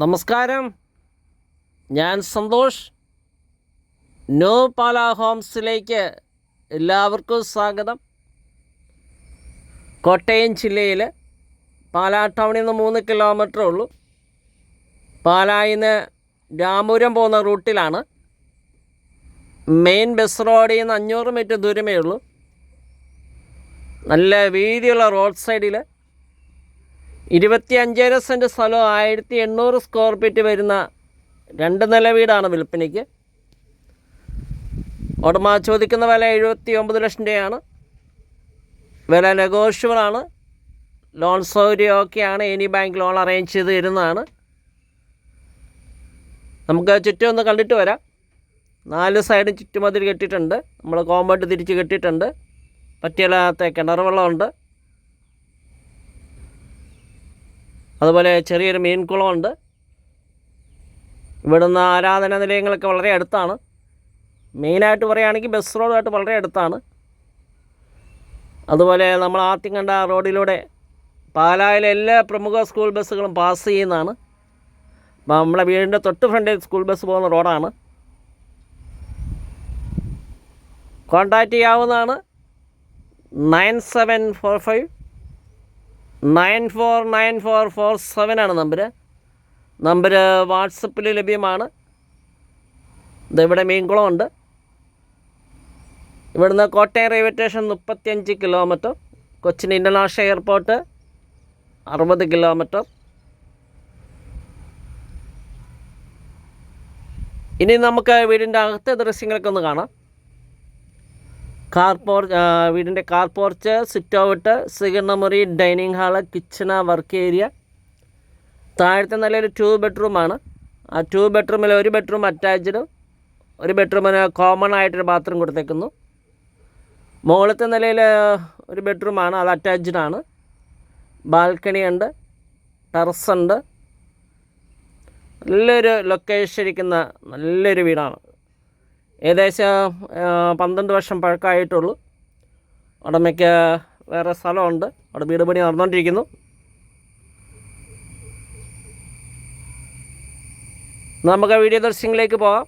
നമസ്കാരം. ഞാൻ സന്തോഷ്. നോ പാല ഹോംസിലേക്ക് എല്ലാവർക്കും സ്വാഗതം. കോട്ടയം ജില്ലയിൽ പാലാ ടൗണിൽ നിന്ന് മൂന്ന് കിലോമീറ്റർ ഉള്ളൂ. പാലായിൽ നിന്ന് രാമപുരം പോകുന്ന റൂട്ടിലാണ്. മെയിൻ ബസ് റോഡിൽ നിന്ന് അഞ്ഞൂറ് മീറ്റർ ദൂരമേ ഉള്ളൂ. നല്ല വീതിയുള്ള റോഡ് സൈഡിൽ ഇരുപത്തി അഞ്ചര സെന്റ് സ്ഥലം ആയിരത്തി എണ്ണൂറ് സ്ക്വയർ ഫീറ്റ് വരുന്ന രണ്ട് നില വീടാണ് വിൽപ്പനയ്ക്ക്. ഉടമ ചോദിക്കുന്ന വില എഴുപത്തി ഒമ്പത് ലക്ഷം രൂപയാണ് വില നെഗോഷ്യബിളാണ് ലോൺ സൗകര്യം ഒക്കെയാണ് എനി ബാങ്ക് ലോൺ അറേഞ്ച് ചെയ്ത് തരുന്നതാണ്. നമുക്ക് ചുറ്റും ഒന്ന് കണ്ടിട്ട് വരാം. നാല് സൈഡും ചുറ്റുമതിൽ കെട്ടിയിട്ടുണ്ട്. നമ്മൾ കോമ്പൗണ്ട് തിരിച്ച് കെട്ടിയിട്ടുണ്ട്. പറ്റിയല്ലാത്ത കിണർ വെള്ളമുണ്ട്. അതുപോലെ ചെറിയൊരു മീൻകുളമുണ്ട്. ഇവിടുന്ന് ആരാധന നിലയങ്ങളൊക്കെ വളരെ അടുത്താണ്. മെയിനായിട്ട് പറയുകയാണെങ്കിൽ ബസ് റോഡുമായിട്ട് വളരെ അടുത്താണ്. അതുപോലെ നമ്മൾ ആദ്യം കണ്ട റോഡിലൂടെ പാലായിലെ എല്ലാ പ്രമുഖ സ്കൂൾ ബസ്സുകളും പാസ് ചെയ്യുന്നതാണ്. നമ്മുടെ വീടിന്റെ തൊട്ട് ഫ്രണ്ടിൽ സ്കൂൾ ബസ് പോകുന്ന റോഡാണ്. കോൺടാക്റ്റ് ചെയ്യാവുന്നതാണ് nine seven four five nine four nine four four seven ആണ് നമ്പർ നമ്പർ വാട്സപ്പിൽ ലഭ്യമാണ്. ഇതിവിടെ മീൻകുളമുണ്ട് ഇവിടുന്ന് കോട്ടയം റെയിൽവേ സ്റ്റേഷൻ മുപ്പത്തിയഞ്ച് കിലോമീറ്റർ കൊച്ചിൻ ഇന്റർനാഷണൽ എയർപോർട്ട് അറുപത് കിലോമീറ്റർ ഇനി നമുക്ക് വീടിന്റെ അകത്തെ ദൃശ്യങ്ങളൊക്കെ ഒന്ന് കാണാം. കാർ പോർ വീടിന്റെ car porch sit out സ്വീകരണമുറി dining hall kitchen work area താഴത്തെ നിലയിൽ ടു ബെഡ്റൂമാണ് ആ ടു ബെഡ്റൂമിൽ ഒരു ബെഡ്റൂം അറ്റാച്ച്ഡ് ഒരു ബെഡ്റൂമിന് കോമൺ ആയിട്ടൊരു ബാത്റൂം കൊടുത്തേക്കുന്നു. മുകളിലത്തെ നിലയിൽ ഒരു ബെഡ്റൂമാണ് അത് അറ്റാച്ച്ഡ് ആണ്. ബാൽക്കണി ഉണ്ട് ടെറസ് ഉണ്ട്. നല്ലൊരു ലൊക്കേഷൻ ഇരിക്കുന്ന നല്ലൊരു വീടാണ്. ഏകദേശം പന്ത്രണ്ട് വർഷം പഴക്കമായിട്ടുള്ളൂ. ഉടമയ്ക്ക് വേറെ സ്ഥലമുണ്ട്. അവിടെ വീട് പണി നടന്നുകൊണ്ടിരിക്കുന്നു നമുക്ക് വീഡിയോ ദൃശ്യങ്ങളിലേക്ക് പോകാം.